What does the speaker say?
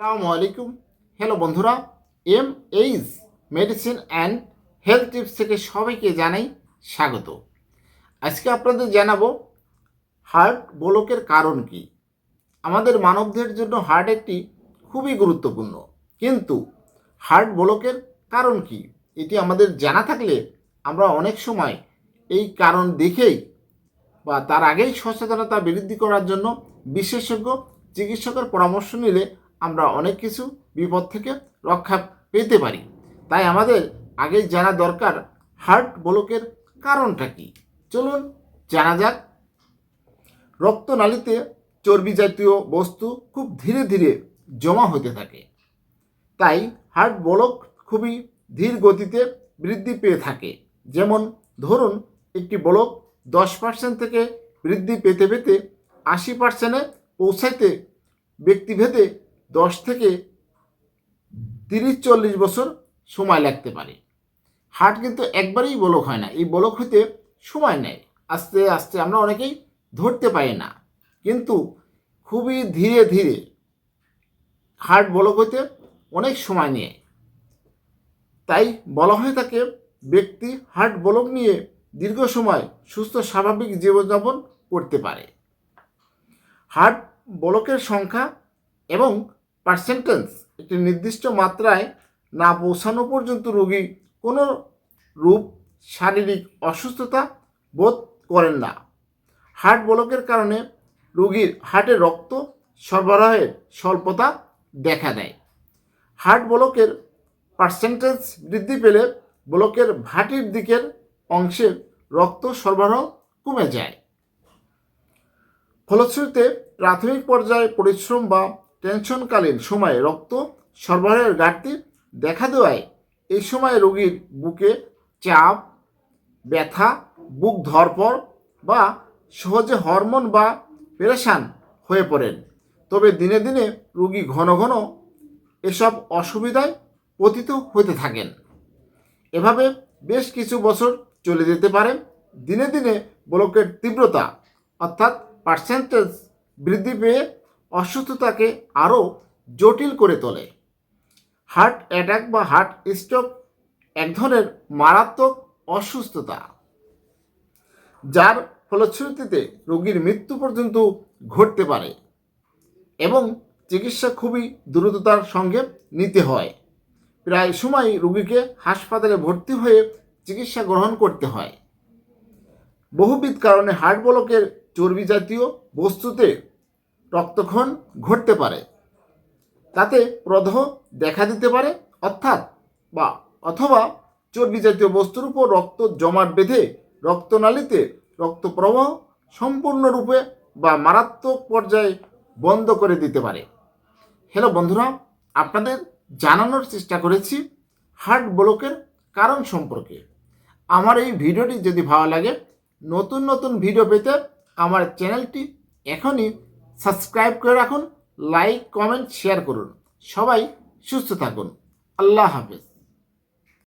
আসসালামু আলাইকুম। হ্যালো বন্ধুরা M H medicine and health tips থেকে সবাইকে জানাই স্বাগত। আজকে আপনাদের জানাব হার্ট ব্লকের কারণ কি? আমাদের মানবদের জন্য হার্ট একটি খুবই গুরুত্বপূর্ণ। কিন্তু হার্ট ব্লকের কারণ কি? এটি আমাদের জানা থাকলে আমরা অনেক সময় এই কারণ দেখেই বা তার আগেই সচেতনতা বৃদ্ধি করার জন্য বিশেষজ্ঞ, চিকিৎসকের পরামর্শ নিলে আমরা অনেক কিছু বিপদ থেকে রক্ষা পেতে পারি। তাই আমাদের আগেই জানা দরকার হার্ট ব্লকের কারণটা কি। চলুন জানা যাক। রক্তনালীতে চর্বি জাতীয় বস্তু খুব ধীরে ধীরে জমা হতে থাকে। তাই হার্ট ব্লক খুবই ধীর গতিতে বৃদ্ধি পেয়ে থাকে। যেমন ধরুন, একটি ব্লক দশ পার্সেন্ট থেকে বৃদ্ধি পেতে পেতে আশি পার্সেন্টে পৌঁছাইতে ব্যক্তিভেদে দশ থেকে তিরিশ, চল্লিশ বছর সময় লাগতে পারে। হার্ট কিন্তু একবারেই বলক হয় না। এই বলক হতে সময় নেয়। আস্তে আস্তে আমরা অনেকেই ধরতে পারি না। কিন্তু খুবই ধীরে ধীরে হার্ট বলক হতে অনেক সময় নিয়ে। তাই বলা হয়ে থাকে, ব্যক্তি হার্ট বলক নিয়ে দীর্ঘ সময় সুস্থ, স্বাভাবিক জীবনযাপন করতে পারে। হার্ট বলকের সংখ্যা এবং পার্সেন্টেজ একটি নির্দিষ্ট মাত্রায় না পৌঁছানো পর্যন্ত রোগী কোনো রূপ, শারীরিক অসুস্থতা বোধ করেন না। হার্ট ব্লকের কারণে রোগীর হার্টে রক্ত সরবরাহের স্বল্পতা দেখা দেয়। হার্ট ব্লকের পার্সেন্টেজ বৃদ্ধি পেলে ব্লকের ভাটির দিকের অংশের রক্ত সরবরাহ কমে যায়। ফলশ্রুতিতে প্রাথমিক পর্যায়ে পরিশ্রম বা টেনশনকালীন সময়ে রক্ত সরবরাহের ঘাটতি দেখা দেওয়ায় এই সময় রোগীর বুকে চাপ, ব্যথা, বুক ধরপর বা সহজে হরমোন বা পেরেশান হয়ে পড়েন। তবে দিনে দিনে রোগী ঘন ঘন এসব অসুবিধায় পতিত হতে থাকেন। এভাবে বেশ কিছু বছর চলে যেতে পারে। দিনে দিনে ব্লকের তীব্রতা অর্থাৎ পার্সেন্টেজ বৃদ্ধি পেয়ে অসুস্থতাকে আরও জটিল করে তোলে। হার্ট অ্যাটাক বা হার্ট স্ট্রোক এক ধরনের মারাত্মক অসুস্থতা, যার ফলশ্রুতিতে রোগীর মৃত্যু পর্যন্ত ঘটতে পারে এবং চিকিৎসা খুবই দ্রুততার সঙ্গে নিতে হয়। প্রায় সময় রোগীকে হাসপাতালে ভর্তি হয়ে চিকিৎসা গ্রহণ করতে হয়। বহুবিধ কারণে হার্ট ব্লকের চর্বি জাতীয় বস্তুতে রক্তক্ষরণ ঘটতে পারে। তাতে প্রদাহ দেখা দিতে পারে, অর্থাৎ বা অথবা চর্বি জাতীয় বস্তুর উপর রক্ত জমাট বেঁধে রক্তনালীতে রক্ত প্রবাহ সম্পূর্ণরূপে বা মারাত্মক পর্যায়ে বন্ধ করে দিতে পারে। হ্যালো বন্ধুরা, আপনাদের জানানোর চেষ্টা করেছি হার্ট ব্লকের কারণ সম্পর্কে। আমার এই ভিডিওটি যদি ভালো লাগে, নতুন নতুন ভিডিও পেতে আমার চ্যানেলটি এখনই সাবস্ক্রাইব করে রাখুন লাইক কমেন্ট শেয়ার করুন। সবাই সুস্থ থাকুন। আল্লাহ হাফেজ।